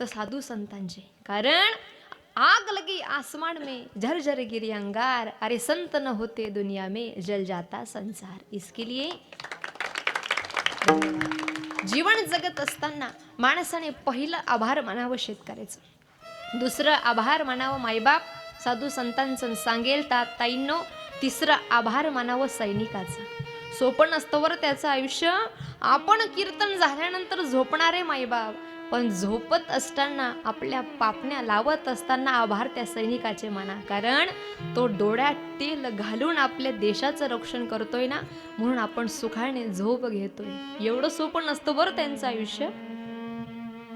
तर साधू संतांचे. कारण आग लगी आसमान में झरझर गिरी अंगार. अरे संत न होते दुनिया में जल जाता संसार. इसके लिए जीवन जगत असताना माणसाने पहिलं आभार मानावं शेतकऱ्याचं. दुसरं आभार मानावं मायबाप. साधू संतांचं सांगेल ता ताईंनो तिसरं आभार मानावं सैनिकाचं. सोपण असतंवर त्याचं आयुष्य. आपण कीर्तन झाल्यानंतर झोपणारे मायबाप. पण झोपत असताना आपल्या पापण्या लावत असताना आभार त्या सैनिकाचे म्हणा. कारण तो डोळ्यात तेल घालून आपल्या देशाचं रक्षण करतोय ना म्हणून आपण सुखाने झोप घेतोय. एवढं सोपं नसतं बरं त्यांचं आयुष्य.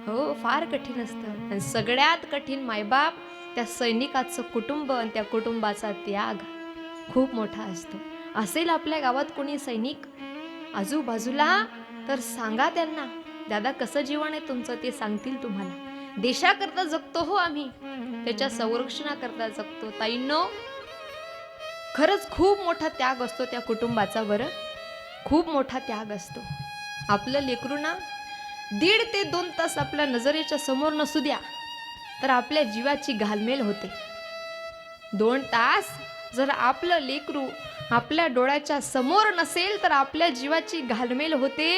हो फार कठीण असतं. आणि सगळ्यात कठीण मायबाप त्या सैनिकाचं कुटुंब आणि त्या कुटुंबाचा त्याग खूप मोठा असतो. असेल आपल्या गावात कोणी सैनिक आजूबाजूला तर सांगा त्यांना. दादा कसं जीवन आहे तुमचं ते सांगतील तुम्हाला. देशाकरता जगतो हो आम्ही. त्याच्या संरक्षणाकरता जगतो. ताईंनो खरंच खूप मोठा त्याग असतो त्या कुटुंबाचा बरं. खूप मोठा त्याग असतो. आपलं लेकरू ना दीड ते दोन तास आपल्या नजरेच्या समोर नसू द्या तर आपल्या जीवाची घालमेल होते. दोन तास जर आपलं लेकरू आपल्या डोळ्याच्या समोर नसेल तर आपल्या जीवाची घालमेल होते.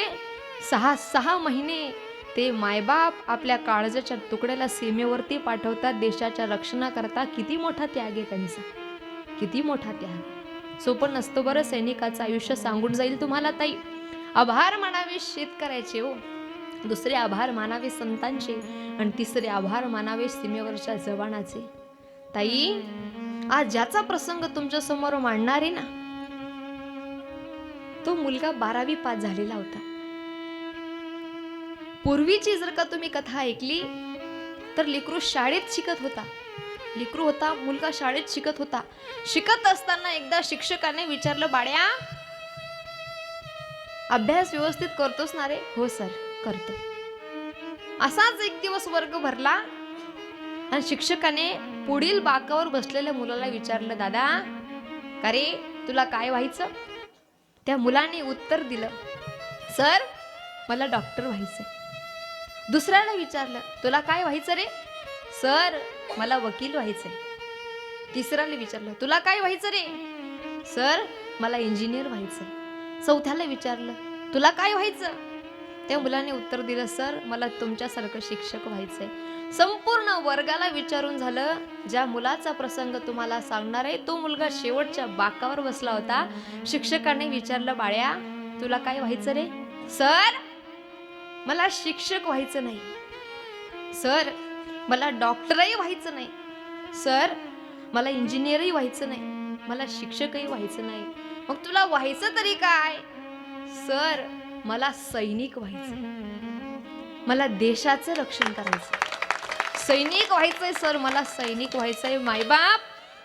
सहा सहा महिने ते मायबाप आपल्या काळजाच्या तुकड्याला सीमेवरती पाठवतात देशाच्या रक्षणाकरता किती मोठा त्याग आहे त्यांचा. किती मोठा त्याग. सोपं नसतो बरं सैनिकाचं आयुष्य सांगून जाईल तुम्हाला ताई. आभार मानावे शेतकऱ्याचे हो. दुसरे आभार मानावे संतांचे आणि तिसरे आभार मानावे सीमेवरच्या जवानाचे. ताई आज ज्याचा प्रसंग तुमच्यासमोर मांडणार आहे ना तो मुलगा बारावी पास झालेला होता. पूर्वीची जर का तुम्ही कथा ऐकली तर लिकरू शाळेत शिकत होता. लिकरू होता मुलगा शाळेत शिकत होता. शिकत असताना एकदा शिक्षकाने विचारलं बाड्या अभ्यास व्यवस्थित करतोस ना रे? हो सर करतो. असाच एक दिवस वर्ग भरला आणि शिक्षकाने पुढील बाकावर बसलेल्या मुलाला विचारलं दादा का रे तुला काय व्हायचं? त्या मुलाने उत्तर दिलं सर मला डॉक्टर व्हायचं दुसऱ्याला विचारलं तुला काय व्हायचं रे? सर मला वकील व्हायचंय. तिसऱ्याला विचारलं तुला काय व्हायचं रे? सर मला इंजिनियर व्हायचंय. चौथ्याला विचारलं तुला काय व्हायचं? त्या मुलाने उत्तर दिलं सर मला तुमच्यासारखं शिक्षक व्हायचंय. संपूर्ण वर्गाला विचारून झालं ज्या मुलाचा प्रसंग तुम्हाला सांगणार आहे तो मुलगा शेवटच्या बाकावर बसला होता. शिक्षकाने विचारलं बाळ्या तुला काय व्हायचं रे? सर मला शिक्षक व्हायचं नाही. सर मला डॉक्टरही व्हायचं नाही. सर मला इंजिनियरही व्हायचं नाही. मला शिक्षकही व्हायचं नाही. मग तुला व्हायचं तरी काय? सर मला सैनिक व्हायचं. मला देशाचं रक्षण करायचं. सैनिक व्हायचंय सर. मला सैनिक व्हायचंय. मायबाप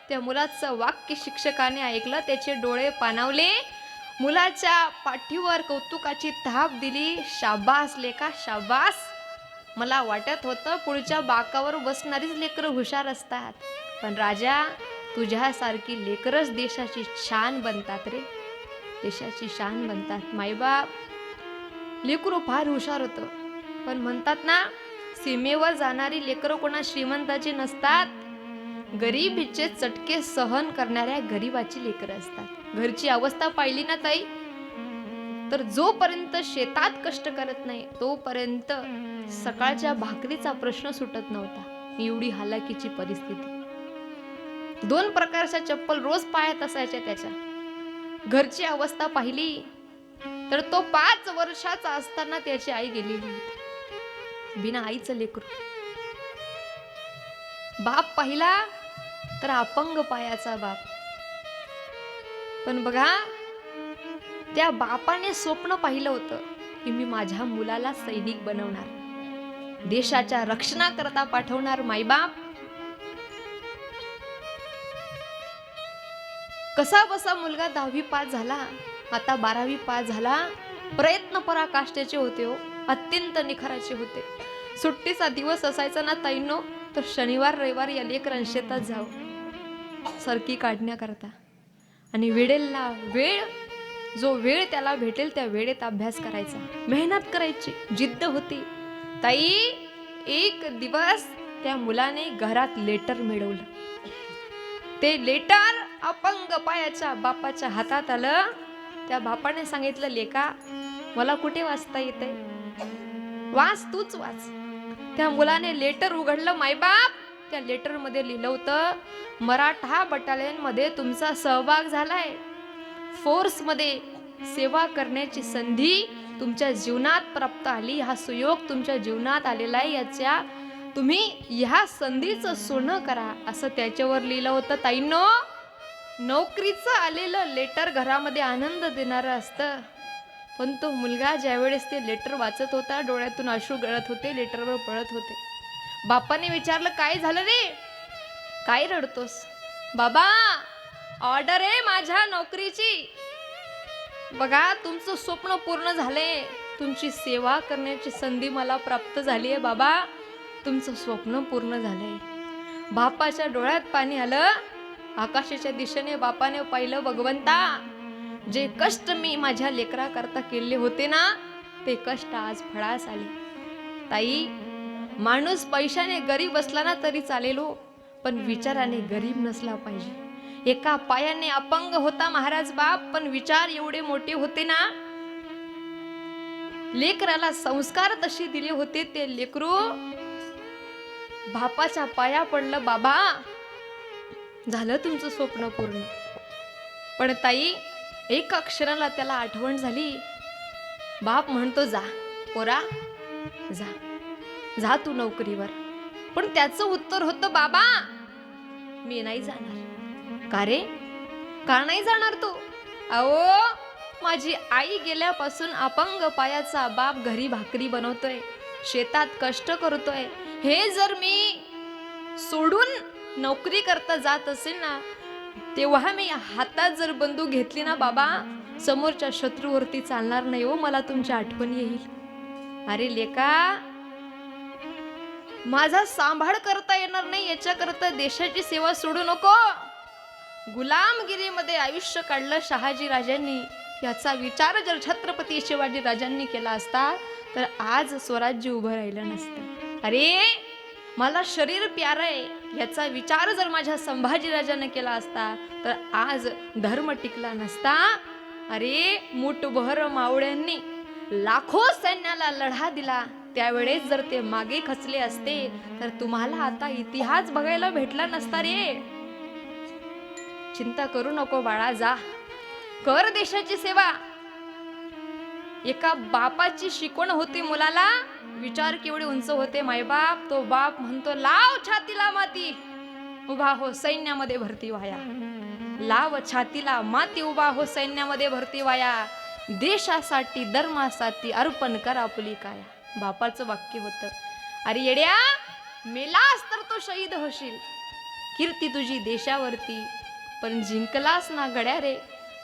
त्या मुलाचं वाक्य शिक्षकाने ऐकलं त्याचे डोळे पाणावले. मुलाच्या पाठीवर कौतुकाची थाप दिली. शाबास लेखा शाबास. मला वाटत होतं पुढच्या बाकावर बसणारीच लेकरं हुशार असतात. पण राजा तुझ्यासारखी लेकरच देशाची शान बनतात रे. देशाची शान बनतात. मायबाप लेकरू फार हुशार होतं. पण म्हणतात ना सीमेवर जाणारी लेकरं कोणा श्रीमंताची नसतात. गरिबीचे चटके सहन करणाऱ्या गरिबाची लेकरं असतात. घरची अवस्था पाहिली ना ताई? तर जोपर्यंत शेतात कष्ट करत नाही तोपर्यंत सकाळच्या भाकरीचा प्रश्न सुटत नव्हता. एवढी हालाकीची परिस्थिती. दोन प्रकारच्या चप्पल रोज पायात असायच्या त्याच्या. घरची अवस्था पाहिली तर तो पाच वर्षाचा असताना त्याची आई गेलेली होती. बिना आईचं लेकरू. बाप पाहिला तर अपंग पायाचा बाप. पण बघा त्या बापाने स्वप्न पाहिलं होतं की मी माझ्या मुलाला सैनिक बनवणार. देशाच्या रक्षणा करता पाठवणार मायबाप. कसा बसा मुलगा दहावी पास झाला आता बारावी पास झाला प्रयत्न पराकाष्ठेचे होते हो अत्यंत निखराचे होते. सुट्टीचा दिवस असायचा ना ताईनो तर शनिवार रविवार या लेकरांशेतात जाऊ सरकी काढण्याकरता. आणि वेळेला वेळ जो वेळ त्याला भेटेल त्या वेळेत अभ्यास करायचा. मेहनत करायची जिद्द होती. ताई एक दिवस त्या मुलाने घरात लेटर मिळवलं. ते लेटर अपंग पायाच्या बापाच्या हातात आलं. त्या बापाने सांगितलं लेका मला कुठे वाचता येते वाच तूच वाच. त्या मुलाने लेटर उघडलं मायबाप त्या लेटरमध्ये लिहिलं होतं मराठा बटालियनमध्ये तुमचा सहभाग झालाय. आहे फोर्समध्ये सेवा करण्याची संधी तुमच्या जीवनात प्राप्त आली. हा सुयोग तुमच्या जीवनात आलेला आहे. याच्या तुम्ही ह्या संधीचं सोनं करा. असं त्याच्यावर लिहिलं होतं. ताईनो नोकरीचं आलेलं लेटर घरामध्ये आनंद देणारं असतं. पण तो मुलगा ज्यावेळेस ते लेटर वाचत होता डोळ्यातून अश्रू गळत होते लेटरवर पळत होते. बापाने विचारलं काय झालं रे? काय रडतोस? बाबा ऑर्डर आहे माझ्या नोकरीची. बघा तुमचं स्वप्न पूर्ण झाले. तुमची सेवा करण्याची संधी मला प्राप्त झाली आहे बाबा. तुमचं स्वप्न पूर्ण झालंय. बापाच्या डोळ्यात पाणी आलं. आकाशाच्या दिशेने बापाने पाहिलं भगवंता. जे कष्ट मी माझ्या लेकराकरता केले होते ना ते कष्ट आज फळास आले. ताई माणूस पैशाने गरीब असला ना तरी चालेल हो पण विचाराने गरीब नसला पाहिजे. एका पायाने अपंग होता महाराज बाप पण विचार एवढे मोठे होते ना. लेकराला संस्कार तसे दिले होते ते लेकरू. बापाच्या पाया पडलं बाबा झालं तुमचं स्वप्न पूर्ण. पण ताई एक अक्षराला त्याला आठवण झाली. बाप म्हणतो जा पोरा जा. जा तू नोकरीवर. पण त्याचं उत्तर होतं बाबा मी नाही जाणार. का रे? का नाही जाणार तू? अहो माझी आई गेल्यापासून अपंग पायाचा बाप घरी भाकरी बनवतोय शेतात कष्ट करतोय. हे जर मी सोडून नोकरी करता जात असेल ना तेव्हा मी हातात जर बंदूक घेतली ना बाबा समोरच्या शत्रूवरती चालणार नाही हो मला तुमची आठवण येईल. अरे लेका माझा सांभाळ करता येणार नाही याच्याकरता देशाची सेवा सोडू नको. गुलामगिरीमध्ये आयुष्य काढलं शहाजी राजांनी याचा विचार जर छत्रपती शिवाजी राजांनी केला असता तर आज स्वराज्य उभं राहिलं नसतं. अरे मला शरीर प्यार आहे याचा विचार जर माझ्या संभाजीराजाने केला असता तर आज धर्म टिकला नसता. अरे मुठभर मावळ्यांनी लाखो सैन्याला लढा दिला त्यावेळेस जर ते मागे खचले असते तर तुम्हाला आता इतिहास बघायला भेटला नसता रे. चिंता करू नको बाळा जा कर देशाची सेवा. एका बापाची शिकवण होती मुलाला. विचार केवढे उंच होते मायबाप तो बाप म्हणतो लाव छातीला माती. उभा हो सैन्यामध्ये भरती व्हाया. लाव छातीला माती उभा हो सैन्यामध्ये भरती व्हाया. देशासाठी धर्मासाठी अर्पण करा आपली काया बापाचं वाक्य होतं. अरे येड्या मेलास तर तो शहीद होशील. कीर्ती तुझी देशावरती पण जिंकलास ना गड्या रे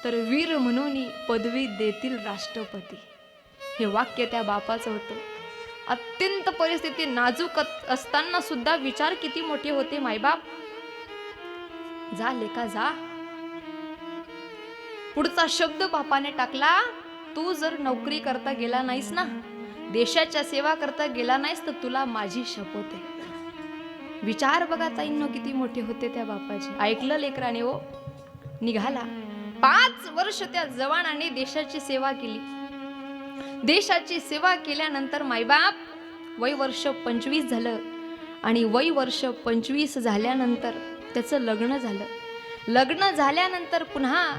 तर वीर म्हणून पदवी देतील राष्ट्रपती. हे वाक्य त्या बापाचं होतं. अत्यंत परिस्थिती नाजूक असताना सुद्धा विचार किती मोठे होते मायबाप? जा लेखा जा. पुढचा शब्द बापाने टाकला तू जर नोकरी करता गेला नाहीस ना देशाच्या सेवा करता गेला नाहीस तर तुला माझी शपथ आहे. विचार बघा ताईंनो किती मोठे होते त्या बापाचे. ऐकलं लेकराने हो? निघाला. पाच वर्ष त्या जवानाने देशाची सेवा केली. देशाची सेवा केल्यानंतर मायबाप वय वर्ष पंचवीस झालं आणि वय वर्ष पंचवीस झाल्यानंतर त्याचं लग्न झालं. लग्न झाल्यानंतर पुन्हा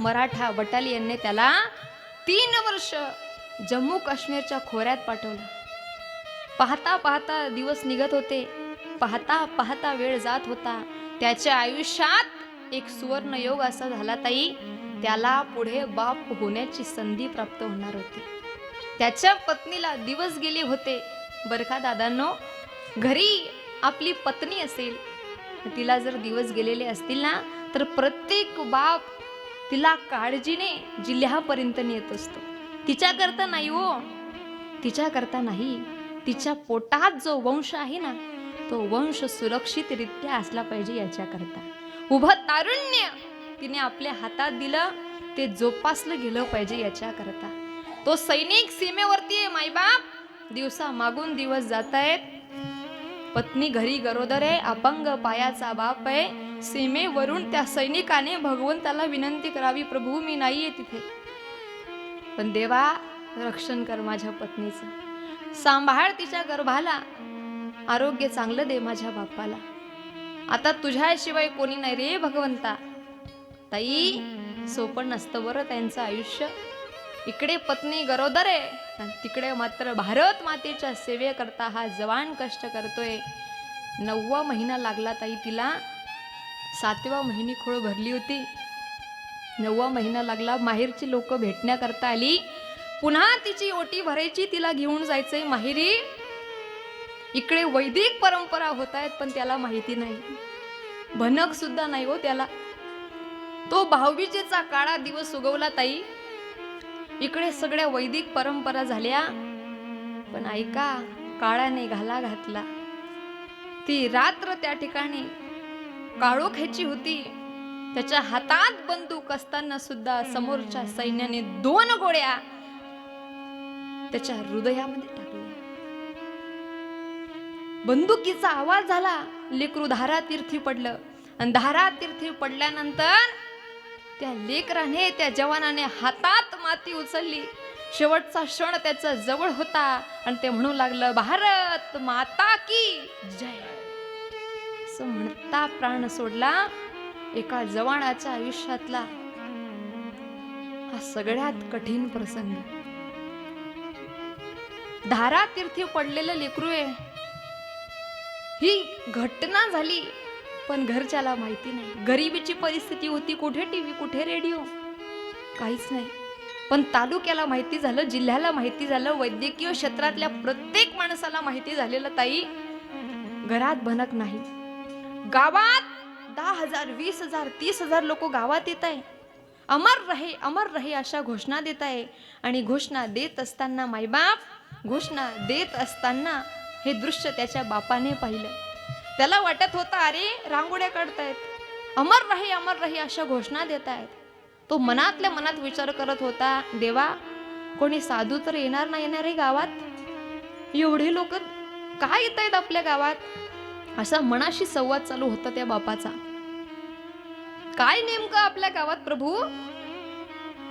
मराठा बटालियनने त्याला तीन वर्ष जम्मू काश्मीरच्या खोऱ्यात पाठवलं. पाहता पाहता दिवस निघत होते. पाहता पाहता वेळ जात होता. त्याच्या आयुष्यात एक सुवर्ण योग असा झाला ताई. त्याला पुढे बाप होण्याची संधी प्राप्त होणार होती. त्याच्या पत्नीला दिवस गेले होते. बरं का दादांनो? घरी आपली पत्नी असेल. तिला जर दिवस गेलेले असतील ना तर प्रत्येक बाप तिला काळजीने जिल्ह्यापर्यंत नेत असतो. तिच्याकरता नाही हो. तिच्याकरता नाही. तिच्या पोटात जो वंश आहे ना तो वंश सुरक्षितरित्या असला पाहिजे याच्याकरता. उभं तारुण्य तिने आपल्या हातात दिलं ते जोपासलं गेलं पाहिजे याच्याकरता. तो सैनिक सीमेवरती आहे मायबाप. दिवसा मागून दिवस जात आहेत पत्नी घरी गरोदर आहे अपंग पायाचा बाप आहे. सीमेवरून त्या सैनिकाने भगवंताला विनंती करावी प्रभू मी नाहीये तिथे. पण देवा रक्षण कर माझ्या पत्नीचं. सांभाळ तिच्या गर्भाला. आरोग्य चांगलं दे माझ्या बाप्पाला. आता तुझ्याशिवाय कोणी नाही रे भगवंता. ताई सोपं नसतं बरं त्यांचं आयुष्य. इकडे पत्नी गरोदर आहे आणि तिकडे मात्र भारत मातेच्या सेवेकरता हा जवान कष्ट करतोय. नववा महिना लागला ताई तिला. सातव्या महिनी खोळ भरली होती. नववा महिना लागला. माहेरची लोक भेटण्याकरता आली. पुन्हा तिची ओटी भरायची तिला घेऊन जायचंय माहेरी. इकडे वैदिक परंपरा होत आहेत पण त्याला माहिती नाही. भनक सुद्धा नाही हो त्याला. तो भाऊबीजेचा काळा दिवस उगवला ताई. इकडे सगळ्या वैदिक परंपरा झाल्या. पण ऐका काळाने घाला घातला. ती रात्र त्या ठिकाणी काळोख्याची होती. त्याच्या हातात बंदूक असताना सुद्धा समोरच्या सैन्याने दोन गोळ्या त्याच्या हृदयामध्ये टाकल्या. बंदुकीचा आवाज झाला लेकरू धारा तीर्थी पडलं. आणि धारा तीर्थी पडल्यानंतर त्या लेकराने त्या जवानाने हातात माती उचलली. शेवटचा क्षण त्याचा जवळ होता आणि ते म्हणू लागलं भारत माता की जय. असं म्हणता प्राण सोडला. एका जवानाच्या आयुष्यातला हा सगळ्यात कठीण प्रसंग. धारा तीर्थी पडलेलं लेकरू आहे ही घटना झाली पण घरच्याला माहिती नाही. गरिबीची परिस्थिती होती कुठे टीव्ही कुठे रेडिओ? काहीच नाही. पण तालुक्याला माहिती झालं जिल्ह्याला माहिती झालं वैद्यकीय क्षेत्रातल्या प्रत्येक माणसाला माहिती झालेलं ताई घरात भनक नाही. गावात दहा हजार वीस हजार तीस हजार लोक गावात येत आहे. अमर रहे अमर रहे अशा घोषणा देत आहे. आणि घोषणा देत असताना मायबाप घोषणा देत असताना हे दृश्य त्याच्या बापाने पाहिलं. त्याला वाटत होतं अरे रांगोळ्या काढतायत. अमर रहे अमर रहे अशा घोषणा देत आहेत तो मनातल्या मनात विचार करत होता देवा कोणी साधू तर येणार नाही येणार आहे गावात? एवढे लोक काय येत आहेत आपल्या गावात? असा मनाशी संवाद चालू होता त्या बापाचा. काय नेमकं आपल्या गावात प्रभू?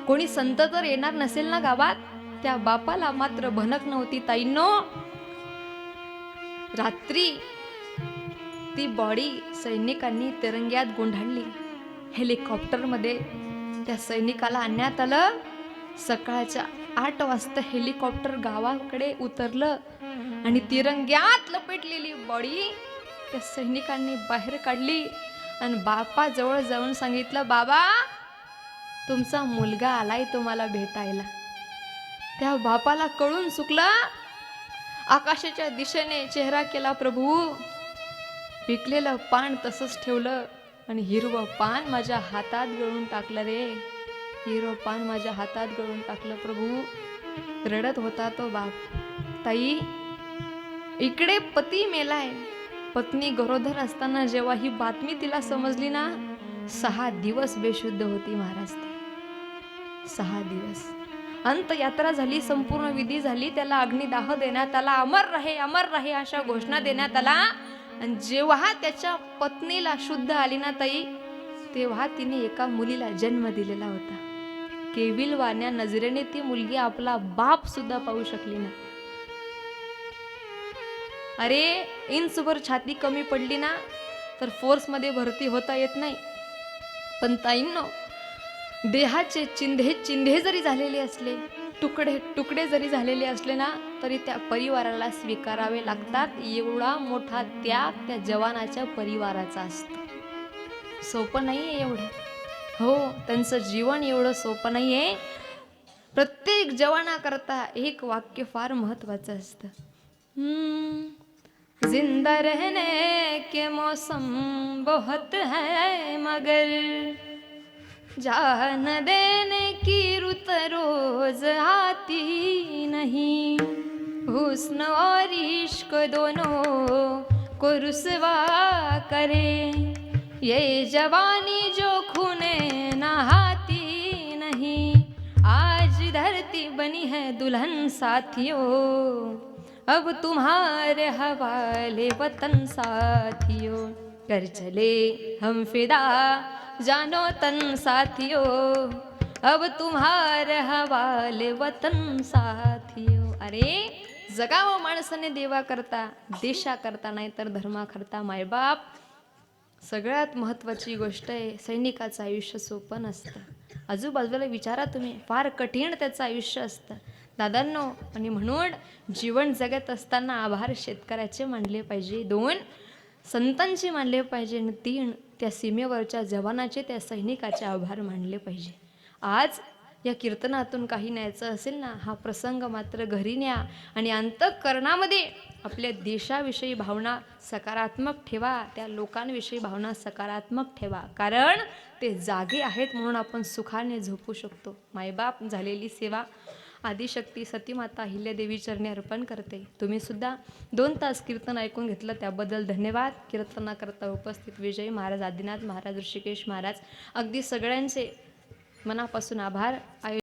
कोणी संत तर येणार नसेल ना गावात? त्या बापाला मात्र भनक नव्हती ताईंनो. रात्री ती बॉडी सैनिकांनी तिरंग्यात गुंढाळली हेलिकॉप्टरमध्ये त्या सैनिकाला आणण्यात आलं. सकाळच्या आठ वाजता हेलिकॉप्टर गावाकडे उतरलं आणि तिरंग्यात लपेटलेली बॉडी त्या सैनिकांनी बाहेर काढली आणि बापाजवळ जाऊन सांगितलं बाबा तुमचा मुलगा आलाय तुम्हाला भेटायला. त्या बापाला कळून चुकला. आकाशाच्या दिशेने चेहरा केला प्रभू. पिकलेलं पान तसंच ठेवलं आणि हिरवं पान माझ्या हातात गळून टाकलं रे. हिरवं पान माझ्या हातात गळून टाकलं प्रभू. रडत होता तो बाप. ताई इकडे पती मेलाय. पत्नी गरोदर असताना जेव्हा ही बातमी तिला समजली ना सहा दिवस बेशुद्ध होती महाराज ती. सहा दिवस. अंतयात्रा झाली संपूर्ण विधी झाली त्याला अग्निदाह देण्यात आला अमर रहे अमर रहे अशा घोषणा देण्यात आला. आणि जेव्हा त्याच्या पत्नीला शुद्ध आली ना ताई तेव्हा तिने एका मुलीला जन्म दिलेला होता. केविलवाण्या नजरेने ती मुलगी आपला बाप सुद्धा पाहू शकली ना. अरे इंचभर छाती कमी पडली ना तर फोर्समध्ये भरती होता येत नाही. पण ताईंनो देहाचे चिंधे चिंधे जरी झालेले असले तुकडे तुकडे जरी झालेले असले ना तरी त्या परिवाराला स्वीकारावे लागतात. एवढा मोठा त्याग त्या जवानाच्या परिवाराचा असतो. सोपं नाही आहे एवढं. हो त्यांचं जीवन एवढं सोपं नाही आहे प्रत्येक जवानाकरता एक वाक्य फार महत्त्वाचं असतं. ज़िंदा रहने के मौसम बहुत है, मगर जान देने की रुत रोज आती नहीं। हुस्न और इश्क दोनों को रुसवा करे। ये जवानी जो खूने नहाती नहीं, आज धरती बनी है दुल्हन साथियों। अब तुम्हारे हवाले वतन साथियों कर चले हम फिदा। जानो तन साथियों अब तुम्हारे हवाले वतन साथियों। अरे जगावं माणसाने देवा करता देशा करता नाही तर धर्मा करता मायबाप. सगळ्यात महत्त्वाची गोष्ट आहे सैनिकाचं आयुष्य सोपं नसतं. आजूबाजूला विचारा तुम्ही फार कठीण त्याचं आयुष्य असतं. दादांनो आणि म्हणून जीवन जगत असताना आभार शेतकऱ्याचे मानले पाहिजे. दोन संतांचे मानले पाहिजे. आणि तीन त्या सीमेवरच्या जवानाचे त्या सैनिकाचे आभार मानले पाहिजे. आज या कीर्तनातून काही न्यायचं असेल ना हा प्रसंग मात्र घरी न्या आणि अंतःकरणामध्ये आपल्या देशाविषयी भावना सकारात्मक ठेवा. त्या लोकांविषयी भावना सकारात्मक ठेवा. कारण ते जागे आहेत म्हणून आपण सुखाने झोपू शकतो. मायबाप झालेली सेवा आदिशक्ती सतीमाता अहिल्यादेवी चरणी अर्पण करते. तुम्ही सुद्धा दोन तास कीर्तन ऐकून घेतलं त्याबद्दल धन्यवाद. कीर्तनाकरता उपस्थित विजय महाराज आदिनाथ महाराज ऋषिकेश महाराज. अगदी सगळ्यांचे मनापासून आभार. आयो